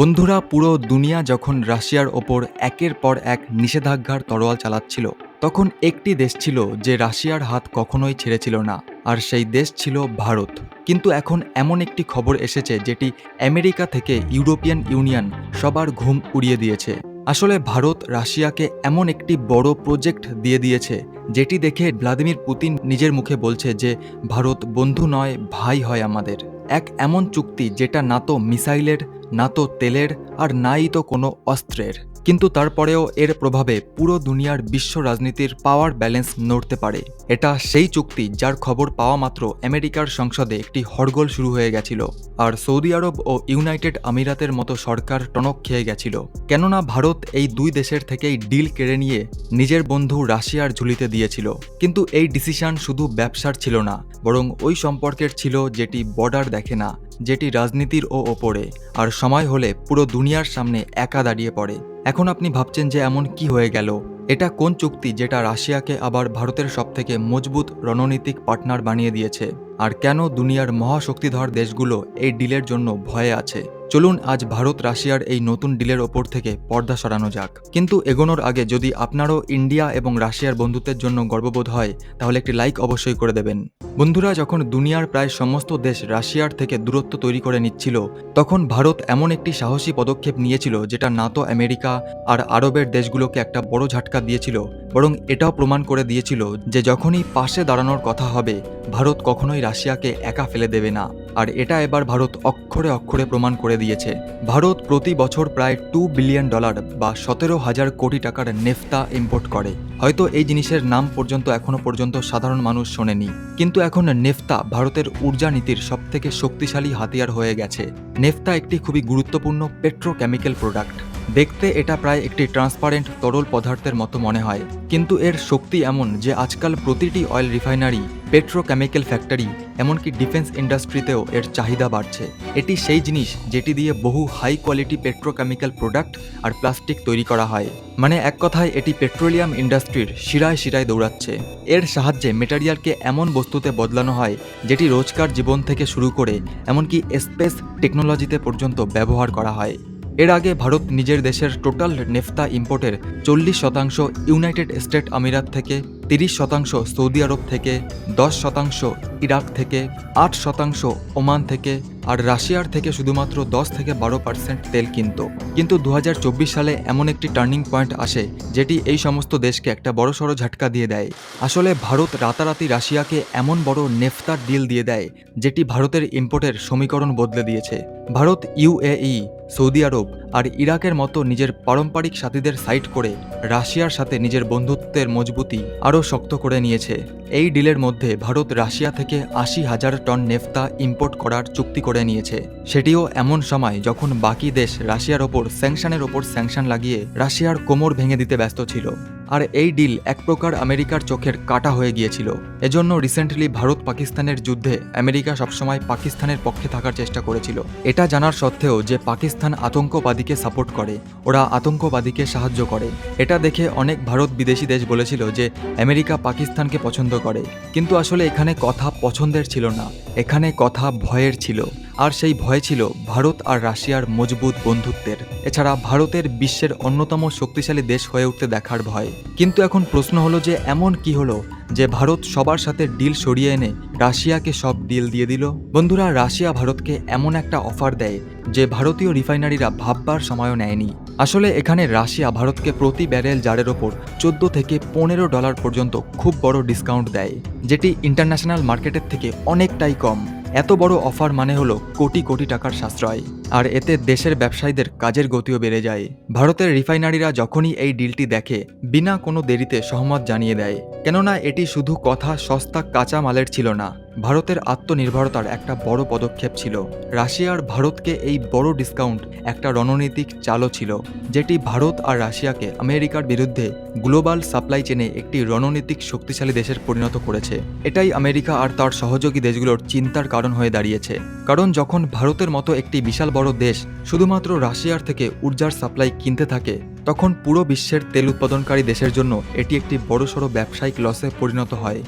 বন্ধুরা, পুরো দুনিয়া যখন রাশিয়ার ওপর একের পর এক নিষেধাজ্ঞার তরোয়াল চালাচ্ছিল, তখন একটি দেশ ছিল যে রাশিয়ার হাত কখনোই ছেড়েছিল না, আর সেই দেশ ছিল ভারত। কিন্তু এখন এমন একটি খবর এসেছে যেটি আমেরিকা থেকে ইউরোপিয়ান ইউনিয়ন সবার ঘুম উড়িয়ে দিয়েছে। আসলে ভারত রাশিয়াকে এমন একটি বড় প্রজেক্ট দিয়ে দিয়েছে, যেটি দেখে ভ্লাদিমির পুতিন নিজের মুখে বলছে যে, ভারত বন্ধু নয়, ভাই হয় আমাদের। এক এমন চুক্তি যেটা না তো মিসাইলের না তো তেলের আর নাই তো কোনো অস্ত্রের। কিন্তু তারপরেও এর প্রভাবে পুরো দুনিয়ার বিশ্ব রাজনীতির পাওয়ার ব্যালেন্স নড়তে পারে। এটা সেই চুক্তি যার খবর পাওয়া মাত্র আমেরিকার সংসদে একটি হরগোল শুরু হয়ে গেছিল, আর সৌদি আরব ও ইউনাইটেড আমিরাতের মতো সরকার টনক খেয়ে গেছিল। কেননা ভারত এই দুই দেশের থেকেই ডিল কেড়ে নিয়ে নিজের বন্ধু রাশিয়ার ঝুলিতে দিয়েছিল। কিন্তু এই ডিসিশন শুধু ব্যবসার ছিল না, বরং ওই সম্পর্কের ছিল যেটি বর্ডার দেখে না। যেটি রাজনীতির ও ওপরে, আর সময় হলে পুরো দুনিয়ার সামনে একা দাঁড়িয়ে পড়ে। এখন আপনি ভাবছেন যে এমন কি হয়ে গেল? এটা কোন চুক্তি যেটা রাশিয়াকে আবার ভারতের সবথেকে মজবুত রণনীতিক পার্টনার বানিয়ে দিয়েছে? আর কেন দুনিয়ার মহাশক্তিধর দেশগুলো এই ডিলের জন্য ভয়ে আছে? চলুন আজ ভারত রাশিয়ার এই নতুন ডিলের ওপর থেকে পর্দা সরানো যাক। কিন্তু এগোনোর আগে যদি আপনারও ইন্ডিয়া এবং রাশিয়ার বন্ধুত্বের জন্য গর্ববোধ হয়, তাহলে একটি লাইক অবশ্যই করে দেবেন। বন্ধুরা, যখন দুনিয়ার প্রায় সমস্ত দেশ রাশিয়ার থেকে দূরত্ব তৈরি করে নিচ্ছিল, তখন ভারত এমন একটি সাহসী পদক্ষেপ নিয়েছিল যেটা না তো আমেরিকা আর আরবের দেশগুলোকে একটা বড় ঝাটকা দিয়েছিল, বরং এটাও প্রমাণ করে দিয়েছিল যে যখনই পাশে দাঁড়ানোর কথা হবে, ভারত কখনোই রাশিয়াকে একা ফেলে দেবে না। আর এটা এবার ভারত অক্ষরে অক্ষরে প্রমাণ করে দিয়েছে। ভারত প্রতি বছর প্রায় টু বিলিয়ন ডলার বা সতেরো হাজার কোটি টাকার নেফতা ইম্পোর্ট করে। হয়তো এই জিনিসের নাম পর্যন্ত এখনও পর্যন্ত সাধারণ মানুষ শোনেনি। কিন্তু এখন নেফতা ভারতের ঊর্জা নীতির সবথেকে শক্তিশালী হাতিয়ার হয়ে গেছে। নেফতা একটি খুবই গুরুত্বপূর্ণ পেট্রোকেমিক্যাল প্রোডাক্ট দেখতে এটা প্রায় একটি ট্রান্সপারেন্ট তরল পদার্থের মতো মনে হয়, কিন্তু এর শক্তি এমন যে আজকাল প্রতিটি অয়েল রিফাইনারি পেট্রোকেমিক্যাল ফ্যাক্টরি এমনকি ডিফেন্স ইন্ডাস্ট্রিতেও এর চাহিদা বাড়ছে। এটি সেই জিনিস যেটি দিয়ে বহু হাই কোয়ালিটি পেট্রোকেমিক্যাল প্রোডাক্ট আর প্লাস্টিক তৈরি করা হয়। মানে এক কথায়, এটি পেট্রোলিয়াম ইন্ডাস্ট্রির শিরায় শিরায় দৌড়াচ্ছে। এর সাহায্যে মেটারিয়ালকে এমন বস্তুতে বদলানো হয়, যেটি রোজকার জীবন থেকে শুরু করে, এমনকি স্পেস টেকনোলজিতে পর্যন্ত ব্যবহার করা হয়। এর আগে ভারত নিজের দেশের টোটাল নেফতা ইম্পোর্টের চল্লিশ শতাংশ ইউনাইটেড স্টেট আমিরাত থেকে তিরিশ শতাংশ সৌদি আরব থেকে, দশ শতাংশ ইরাক থেকে, আট শতাংশ ওমান থেকে আর রাশিয়ার থেকে শুধুমাত্র দশ থেকে বারো পার্সেন্ট তেল কিনত। কিন্তু দু হাজার চব্বিশ সালে এমন একটি টার্নিং পয়েন্ট আসে যেটি এই সমস্ত দেশকে একটা বড়সড় ঝাটকা দিয়ে দেয়। আসলে ভারত রাতারাতি রাশিয়াকে এমন বড় নেফতার ডিল দিয়ে দেয় যেটি ভারতের ইম্পোর্টের সমীকরণ বদলে দিয়েছে। ভারত ইউএই সৌদি আরব আর ইরাকের মতো নিজের পারম্পরিক সাথীদের সাইট করে রাশিয়ার সাথে নিজের বন্ধুত্বের মজবুতি আরও শক্ত করে নিয়েছে। এই ডিলের মধ্যে ভারত রাশিয়া থেকে আশি হাজার টন নেফতা ইম্পোর্ট করার চুক্তি করে নিয়েছে। সেটিও এমন সময় যখন বাকি দেশ রাশিয়ার ওপর, স্যাংশনের ওপর স্যাংশন লাগিয়ে রাশিয়ার কোমর ভেঙে দিতে ব্যস্ত ছিল। আর এই ডিল এক প্রকার আমেরিকার চোখের কাটা হয়ে গিয়েছিল। এজন্য রিসেন্টলি ভারত পাকিস্তানের যুদ্ধে আমেরিকা সবসময় পাকিস্তানের পক্ষে থাকার চেষ্টা করেছিল। এটা জানার সত্ত্বেও যে পাকিস্তান আতঙ্কবাদীকে সাপোর্ট করে, ওরা আতঙ্কবাদীকে সাহায্য করে। এটা দেখে অনেক ভারত বিদেশি দেশ বলেছিল যে আমেরিকা পাকিস্তানকে পছন্দ করে। কিন্তু আসলে এখানে কথা পছন্দের ছিল না। এখানে কথা ভয়ের ছিল। আর সেই ভয় ছিল ভারত আর রাশিয়ার মজবুত বন্ধুত্বের। এছাড়া ভারতের বিশ্বের অন্যতম শক্তিশালী দেশ হয়ে উঠতে দেখার ভয়। কিন্তু এখন প্রশ্ন হলো যে এমন কি হলো যে ভারত সবার সাথে ডিল সরিয়ে এনে রাশিয়াকে সব ডিল দিয়ে দিল? বন্ধুরা, রাশিয়া ভারতকে এমন একটা অফার দেয় যে ভারতীয় রিফাইনারিরা ভাববার সময়ও নেয়নি। আসলে এখানে রাশিয়া ভারতকে প্রতি ব্যারেল জারের ওপর চোদ্দ থেকে পনেরো ডলার পর্যন্ত খুব বড় ডিসকাউন্ট দেয়, যেটি ইন্টারন্যাশনাল মার্কেটের থেকে অনেকটাই কম। এত বড় অফার মানে হলো কোটি কোটি টাকার সাশ্রয়। আর এতে দেশের ব্যবসায়ীদের কাজের গতিও বেড়ে যায়। ভারতের রিফাইনারিরা যখনই এই ডিলটি দেখে, বিনা কোনো দেরিতে সহমত জানিয়ে দেয়। কেননা এটি শুধু কথা সস্তা কাঁচা মালের ছিল না। ভারতের আত্মনির্ভরতার একটা বড় পদক্ষেপ ছিল। রাশিয়ার ভারতকে এই বড় ডিসকাউন্ট একটা রণনীতিক চালও ছিল, যেটি ভারত আর রাশিয়াকে আমেরিকার বিরুদ্ধে গ্লোবাল সাপ্লাই চেনে একটি রণনীতিক শক্তিশালী দেশের পরিণত করেছে। এটাই আমেরিকা আর তার সহযোগী দেশগুলোর চিন্তার কারণ হয়ে দাঁড়িয়েছে। কারণ যখন ভারতের মতো একটি বিশাল বড় দেশ শুধুমাত্র রাশিয়ার থেকে ঊর্জার সাপ্লাই কিনতে থাকে, তখন পুরো বিশ্বের তেল উৎপাদনকারী দেশের জন্য এটি একটি বড়সড় ব্যবসায়িক লসে পরিণত হয়।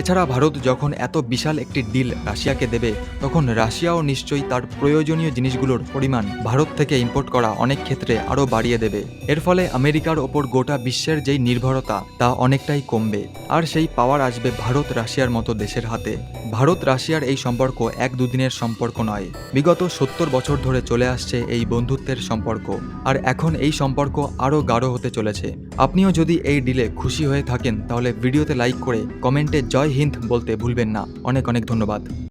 এছাড়া ভারত যখন এত বিশাল একটি ডিল রাশিয়াকে দেবে, তখন রাশিয়াও নিশ্চয়ই তার প্রয়োজনীয় জিনিসগুলোর পরিমাণ ভারত থেকে ইম্পোর্ট করা অনেক ক্ষেত্রে আরও বাড়িয়ে দেবে। এর ফলে আমেরিকার ওপর গোটা বিশ্বের যেই নির্ভরতা, তা অনেকটাই কমবে। আর সেই পাওয়ার আসবে ভারত রাশিয়ার মতো দেশের হাতে। ভারত রাশিয়ার এই সম্পর্ক এক দুদিনের সম্পর্ক নয়। বিগত সত্তর বছর ধরে চলে আসছে এই বন্ধুত্বের সম্পর্ক। আর এখন এই সম্পর্ক আরও গাঢ় হতে চলেছে। আপনিও যদি এই ডিলে খুশি হয়ে থাকেন, তাহলে ভিডিওতে লাইক করে কমেন্টে জয় হিন্দ বলতে ভুলবেন না। অনেক অনেক ধন্যবাদ।